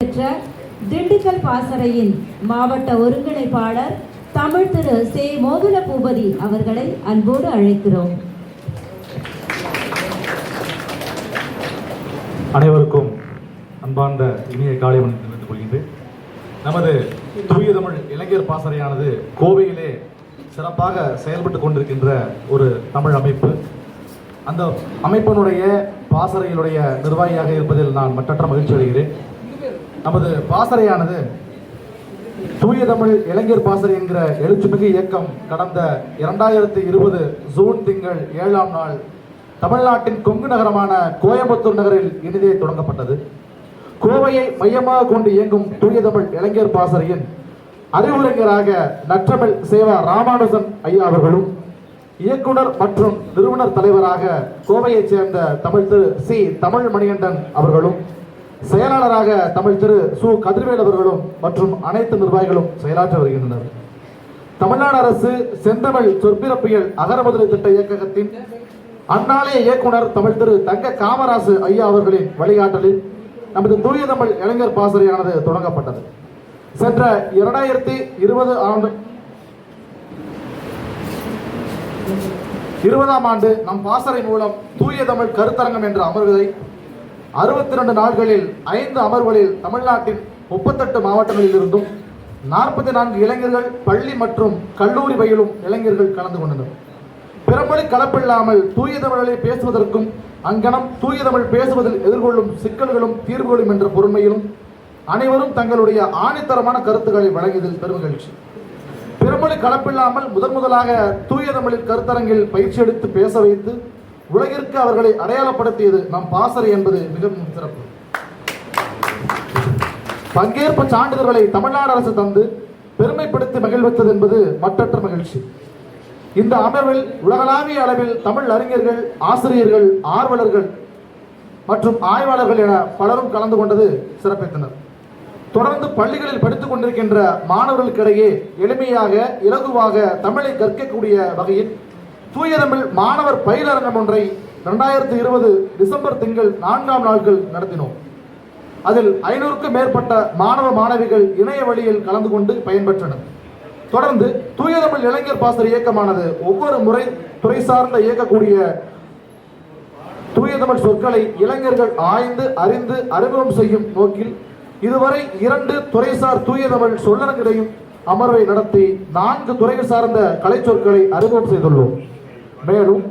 பெற்ற திண்டுக்கல் பாசறையின் மாவட்ட ஒருங்கிணைப்பாளர் தமிழ் திரு சே. மோதுல பூபதி அவர்களை அன்போடு அழைக்கிறோம். அனைவருக்கும் அன்பார்ந்த இனிய காலை வணக்கம் தெரிவித்துக் கொள்கின்றேன். நமது தூய தமிழ் இளைஞர் பாசறையானது கோவையிலே சிறப்பாக செயல்பட்டு கொண்டிருக்கின்ற ஒரு தமிழ் அமைப்பு. அந்த அமைப்பினுடைய பாசறையினுடைய நிர்வாகியாக இருப்பதில் நான் மற்றற்ற மகிழ்ச்சி அடைகிறேன். நமது பாசறையானது தூய தமிழ் இளைஞர் பாசறை என்கிற எழுச்சிமிகு இயக்கம் கடந்த இரண்டாயிரத்தி இருபது ஜூன் திங்கள் ஏழாம் நாள் தமிழ்நாட்டின் கொங்கு நகரமான கோயம்புத்தூர் நகரில் இனிதே தொடங்கப்பட்டது. கோவையை மையமாக கொண்டு இயங்கும் தூய தமிழ் இளைஞர் பாசறையின் அறிவுரைஞராக நற்றமிழ் சேவா ராமானுஜன் ஐயா அவர்களும் இயக்குனர் மற்றும் நிறுவனர் தலைவராக கோவையைச் சேர்ந்த தமிழ் திரு சி. தமிழ் மணிகண்டன் அவர்களும் செயலாளராக தமிழ் திரு சு. கதிர்வேல் அவர்களும் மற்றும் அனைத்து நிர்வாகிகளும் செயலாற்றி வருகின்றனர். தமிழ்நாடு அரசு செந்தமிழ் சொற்பிறப்பியல் அகரமுதலி திட்ட இயக்ககத்தின் அந்நாளைய இயக்குனர் தமிழ் திரு தங்க காமராசு ஐயா அவர்களின் வழிகாட்டலில் நமது தூய தமிழ் இளைஞர் பாசறையானது தொடங்கப்பட்டது. சென்ற இரண்டாயிரத்தி இருபது ஆண்டு இருபதாம் ஆண்டு நம் பாசறை மூலம் தூய தமிழ் கருத்தரங்கம் என்ற அமர்வை அறுபத்தி ரெண்டு நாட்களில் ஐந்து அமர்வுகளில் தமிழ்நாட்டின் முப்பத்தெட்டு மாவட்டங்களில் இருந்தும் நாற்பத்தி நான்கு இளைஞர்கள் பள்ளி மற்றும் கல்லூரி பயிலும் இளைஞர்கள் கலந்து கொண்டனர். பிறமொழி கலப்பில்லாமல் தூய தமிழிலே பேசுவதற்கும் அங்கனம் தூய தமிழ் பேசுவதில் எதிர்கொள்ளும் சிக்கல்களும் தீர்வுகளும் என்ற பொறுமையிலும் அனைவரும் தங்களுடைய ஆணித்தரமான கருத்துக்களை வழங்கியதில் பெருமகிழ்ச்சி பிறமொழி கலப்பில்லாமல் முதன் முதலாக தூய தமிழில் கருத்தரங்கில் பயிற்சி எடுத்து பேச வைத்து உலகிற்கு அவர்களை அடையாளப்படுத்தியது நம் பாசறை என்பது மிகவும் சிறப்பு. பங்கேற்பு சான்றிதழ்களை தமிழ்நாடு அரசு தந்து பெருமைப்படுத்தி மகிழ்வித்தது என்பது மற்றற்ற மகிழ்ச்சி. இந்த அமர்வில் உலகளாவிய அளவில் தமிழ் அறிஞர்கள் ஆசிரியர்கள் ஆர்வலர்கள் மற்றும் ஆய்வாளர்கள் என பலரும் கலந்து கொண்டது சிறப்பித்தனர் தொடர்ந்து பள்ளிகளில் படித்துக் கொண்டிருக்கின்ற மாணவர்களுக்கிடையே எளிமையாக இலகுவாக தமிழை கற்கக்கூடிய வகையில் தூய தமிழ் மாணவர் பயிலரங்கம் ஒன்றை இரண்டாயிரத்தி இருபது டிசம்பர் திங்கள் நான்காம் நாட்கள் நடத்தினோம். அதில் ஐநூறுக்கும் மேற்பட்ட மாணவ மாணவிகள் இணைய வழியில் கலந்து கொண்டு பயன்பெற்றனர். தொடர்ந்து தூய தமிழ் இளைஞர் பாசர் இயக்கமானது ஒவ்வொரு முறை துறை சார்ந்த இயக்கக்கூடிய தூய தமிழ் சொற்களை இளைஞர்கள் ஆய்ந்து அறிந்து அறிமுகம் செய்யும் நோக்கில் இதுவரை இரண்டு துறைசார் தூய தமிழ் சொல்லரங்கிடையும் அமர்வை நடத்தி நான்கு துறைகள் சார்ந்த கலை சொற்களை அறிமுகம் செய்துள்ளோம். மேலும்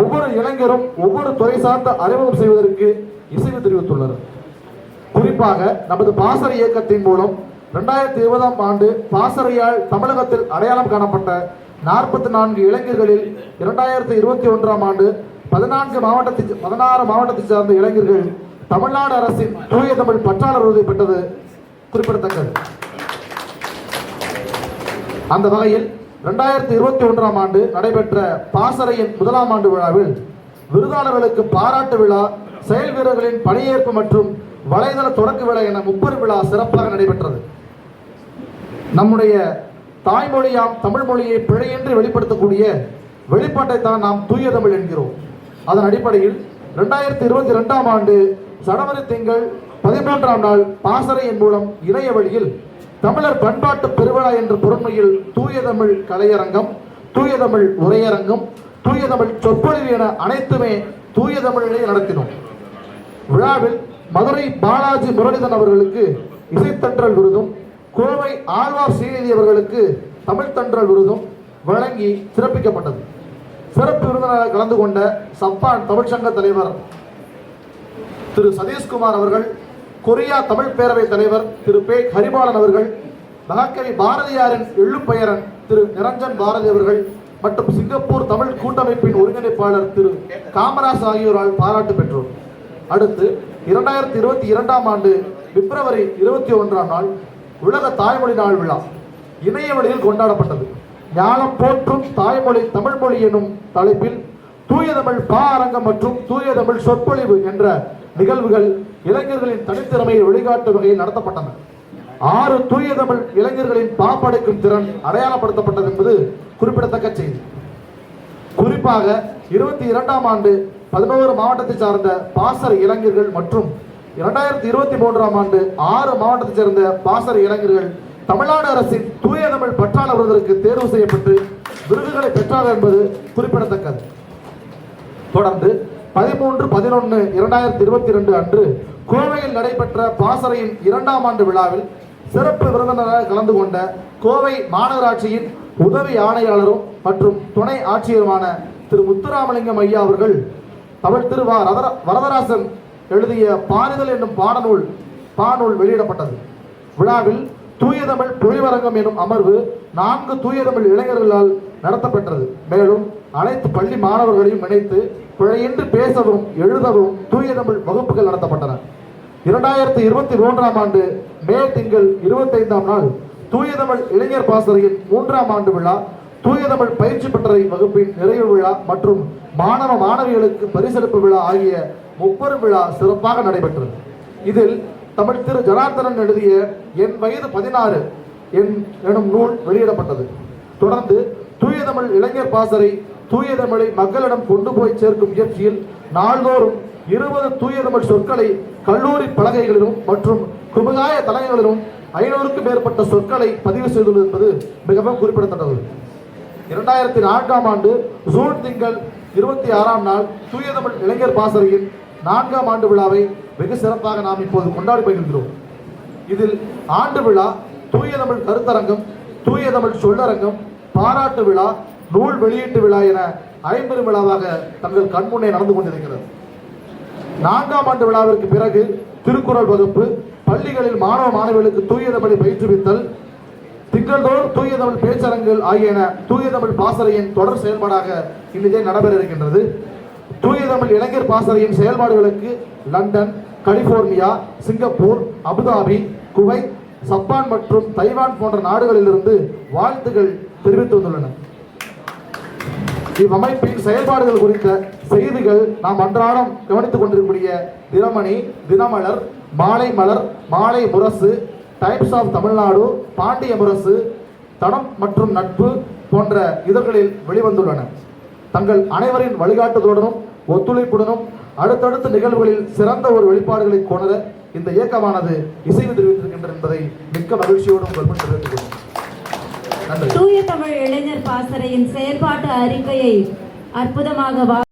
ஒவ்வொரு இளைஞரும் ஒவ்வொரு துறை சார்ந்த அறிமுகம் செய்வதற்கு இசைவு தெரிவித்துள்ளனர். குறிப்பாக நமது பாசறை இயக்கத்தின் மூலம் இரண்டாயிரத்தி இருபதாம் ஆண்டு பாசறையால் தமிழகத்தில் அடையாளம் காணப்பட்ட நாற்பத்தி நான்கு இளைஞர்களில் இரண்டாயிரத்தி இருபத்தி ஒன்றாம் ஆண்டு பதினான்கு மாவட்டத்தை பதினாறு மாவட்டத்தை சார்ந்த இளைஞர்கள் தமிழ்நாடு அரசின் தூய தமிழ் பற்றாளர் விருதை பெற்றது குறிப்பிடத்தக்கது. அந்த வகையில் ரெண்டாயிரத்தி இருபத்தி ஒன்றாம் ஆண்டு நடைபெற்ற பாசறையின் முதலாம் ஆண்டு விழாவில் விருதாளர்களுக்கு பாராட்டு விழா செயல் வீரர்களின் பணியேற்பு மற்றும் வலைதள தொடக்க விழா என முப்பெரு விழா சிறப்பாக நடைபெற்றது. நம்முடைய தாய்மொழியாம் தமிழ் மொழியை பிழையின்றி வெளிப்படுத்தக்கூடிய வெளிப்பாட்டை தான் நாம் தூய தமிழ் என்கிறோம். அதன் அடிப்படையில் ரெண்டாயிரத்தி இருபத்தி ரெண்டாம் ஆண்டு சனவரி திங்கள் பதிமூன்றாம் நாள் பாசறையின் மூலம் இணைய வழியில் தமிழர் பண்பாட்டு பெருவிழா என்ற பொருண்மையில் தூய தமிழ் கலையரங்கம் தூய தமிழ் உரையரங்கம் தூய தமிழ் சொற்பொழிவு என அனைத்துமே தூய தமிழிலே நடத்தினோம். விழாவில் மதுரை பாலாஜி முரளிதன் அவர்களுக்கு இசைத்தன்றல் விருதும் கோவை ஆழ்வார் ஸ்ரீநிதி அவர்களுக்கு தமிழ் தன்றல் விருதும் வழங்கி சிறப்பிக்கப்பட்டது. சிறப்பு விருந்தினராக கலந்து கொண்ட சப்பான் தமிழ்ச்சங்க தலைவர் திரு சதீஷ்குமார் அவர்கள் கொரியா தமிழ் பேரவை தலைவர் திரு பே ஹரிபாலன் அவர்கள் மகாகவி பாரதியாரின் எள்ளுப்பெயரன் திரு நிரஞ்சன் பாரதி அவர்கள் மற்றும் சிங்கப்பூர் தமிழ் கூட்டமைப்பின் ஒருங்கிணைப்பாளர் திரு காமராஜ் ஆகியோரால் பாராட்டு பெற்றோர். அடுத்து இரண்டாயிரத்தி இருபத்தி இரண்டாம் ஆண்டு பிப்ரவரி இருபத்தி ஒன்றாம் நாள் உலக தாய்மொழி நாள் விழா. இணைய வழியில் கொண்டாடப்பட்டது. ஞானம் போற்றும் தாய்மொழி தமிழ் மொழி எனும் தலைப்பில் தூய தமிழ் பா அரங்கம் மற்றும் தூய தமிழ் சொற்பொழிவு என்ற நிகழ்வுகள் இளைஞர்களின் தனித்திறமையை வழிகாட்டும் வகையில் நடத்தப்பட்டன. ஆறு தூய தமிழ் இளைஞர்களின் பாப்படைக்கும் திறன் அடையாளப்படுத்தப்பட்டது என்பது குறிப்பிடத்தக்க செய்தி. குறிப்பாக இருபத்தி இரண்டாம் ஆண்டு பதினோரு மாவட்டத்தை சார்ந்த பாசறை இளைஞர்கள் மற்றும் இரண்டாயிரத்தி இருபத்தி மூன்றாம் ஆண்டு ஆறு மாவட்டத்தை சேர்ந்த பாசறை இளைஞர்கள் தமிழ்நாடு அரசின் தூய தமிழ் பற்றாளர் விருதுக்கு தேர்வு செய்யப்பட்டு விருதுகளை பெற்றார்கள் என்பது குறிப்பிடத்தக்கது. தொடர்ந்து பதிமூன்று பதினொன்று இரண்டாயிரத்தி இருபத்தி ரெண்டு அன்று கோவையில் நடைபெற்ற பாசறையின் இரண்டாம் ஆண்டு விழாவில் சிறப்பு விருந்தினராக கலந்து கொண்ட கோவை மாநகராட்சியின் உதவி ஆணையாளரும் மற்றும் துணை ஆட்சியருமான திரு முத்துராமலிங்கம் ஐயா அவர்கள் தமிழ் திரு ரதர- வரதராசன் எழுதிய பாரிதல் என்னும் பாடநூல் பாநூல் வெளியிடப்பட்டது. விழாவில் தூய தமிழ் எனும் அமர்வு நான்கு தூய தமிழ் இளைஞர்களால் நடத்தப்பெற்றது. மேலும் அனைத்து பள்ளி மாணவர்களையும் இணைத்து பிழையின்றி பேசவும் எழுதவும் தூய தமிழ் வகுப்புகள் நடத்தப்பட்டன. இரண்டாயிரத்தி இருபத்தி மூன்றாம் ஆண்டு மே திங்கள் இருபத்தைந்தாம் நாள் தூய தமிழ் இளைஞர் பாசறையின் மூன்றாம் ஆண்டு விழா தூய தமிழ் பயிற்சி பட்டறை வகுப்பின் நிறைவு விழா மற்றும் மாணவ மாணவிகளுக்கு பரிசளிப்பு விழா ஆகிய முப்பெரும் விழா சிறப்பாக நடைபெற்றது. இதில் தமிழ் திரு ஜனார்த்தனன் எழுதிய என் வயது பதினாறு என் எனும் நூல் வெளியிடப்பட்டது. தொடர்ந்து தூய தமிழ் இளைஞர் பாசறை தூய தமிழை மக்களிடம் கொண்டு போய் சேர்க்கும் முயற்சியில் நாள்தோறும் இருபது தூய தமிழ் சொற்களை கல்லூரி பலகைகளிலும் மற்றும் குமுகாய தலைகளிலும் ஐநூறுக்கும் மேற்பட்ட சொற்களை பதிவு செய்துள்ளது என்பது மிகவும் குறிப்பிடத்தக்கது. இரண்டாயிரத்தி நான்காம் ஆண்டு ஜூன் திங்கள் இருபத்தி ஆறாம் நாள் தூய தமிழ் இளைஞர் பாசறையின் நான்காம் ஆண்டு விழாவை வெகு சிறப்பாக நாம் இப்போது கொண்டாடி பகிர்கிறோம் இதில் ஆண்டு விழா தூய தமிழ் கருத்தரங்கம் தூய தமிழ் சொல்லரங்கம் பாராட்டு விழா நூல் வெளியீட்டு விழா என ஐம்பெரும் விழாவாக தங்கள் கண்முன்னே நடந்து கொண்டிருக்கிறது. நான்காம் ஆண்டு விழாவிற்கு பிறகு திருக்குறள் வகுப்பு பள்ளிகளில் மாணவ மாணவிகளுக்கு தூய தமிழை பயிற்றுவித்தல் திங்கள்தோறும் தூய தமிழ் பேச்சரங்குகள் ஆகியன தூய தமிழ் பாசறையின் தொடர் செயல்பாடாக இன்றைய நடைபெற இருக்கின்றது தூய தமிழ் இளைஞர் பாசறையின் செயல்பாடுகளுக்கு London California Singapore Abu Dhabi Kuwait சப்பான் மற்றும் தைவான் போன்ற நாடுகளிலிருந்து வாழ்த்துகள் தெரிவித்து வந்துள்ளன. இவ்வமைப்பின் செயல்பாடுகள் குறித்த செய்திகள் நாம் அன்றாடம் கவனித்துக் கொண்டிருக்கக்கூடிய தினமணி தினமலர் மாலை மலர் மாலை முரசு டைம்ஸ் ஆஃப் தமிழ்நாடு பாண்டிய முரசு தடம் மற்றும் நட்பு போன்ற இதழ்களில் வெளிவந்துள்ளன. தங்கள் அனைவரின் வழிகாட்டுதலுடனும் ஒத்துழைப்புடனும் அடுத்தடுத்த நிகழ்வுகளில் சிறந்த ஒரு வெளிப்பாடுகளை கொணர இந்த இயக்கமானது இசைவு தெரிவித்திருக்கின்றது என்பதை மிக்க மகிழ்ச்சியோடு உங்கள் முன் தூய தமிழ் இளைஞர் பாசறையின் செயற்பாட்டு அறிக்கையை அற்புதமாக